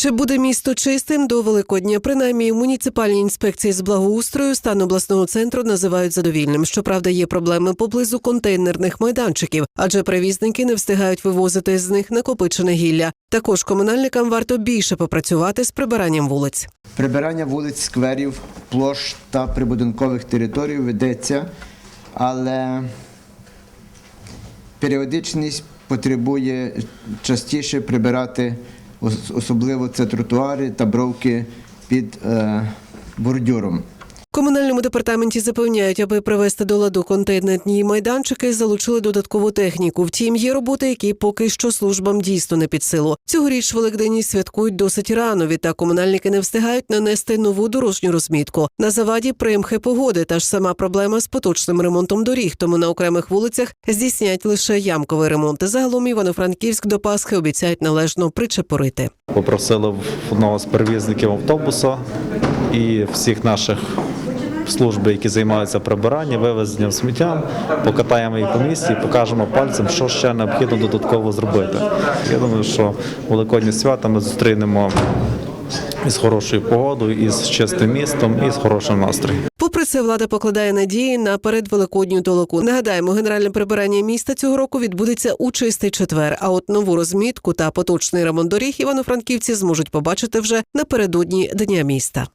Чи буде місто чистим до Великодня? Принаймні, муніципальні інспекції з благоустрою стан обласного центру називають задовільним. Щоправда, є проблеми поблизу контейнерних майданчиків, адже перевізники не встигають вивозити з них накопичене гілля. Також комунальникам варто більше попрацювати з прибиранням вулиць. Прибирання вулиць, скверів, площ та прибудинкових територій ведеться, але періодичність потребує частіше прибирати, особливо це тротуари та бровки під е, бордюром. Комунальному департаменті запевняють, аби привести до ладу контейнерні майданчики, залучили додаткову техніку. Втім, є роботи, які поки що службам дійсно не під силу. Цьогоріч Великдені святкують досить рано. Відтак комунальники не встигають нанести нову дорожню розмітку. На заваді примхи погоди. Та ж сама проблема з поточним ремонтом доріг. Тому на окремих вулицях здійснять лише ямковий ремонт. Загалом Івано-Франківськ до Пасхи обіцяють належно причепорити. Попросили в одного з перевізників автобуса і всіх наших служб, які займаються прибиранням, вивезенням сміття, покатаємо їх по місті покажемо пальцем, що ще необхідно додатково зробити. Я думаю, що Великодні свята ми зустрінемо із хорошою погодою, із чистим містом і з хорошим настроєм. Попри це, влада покладає надії на передвеликодню толоку. Нагадаємо, генеральне прибирання міста цього року відбудеться у чистий четвер. А от нову розмітку та поточний ремонт доріг івано-франківці зможуть побачити вже напередодні дня міста.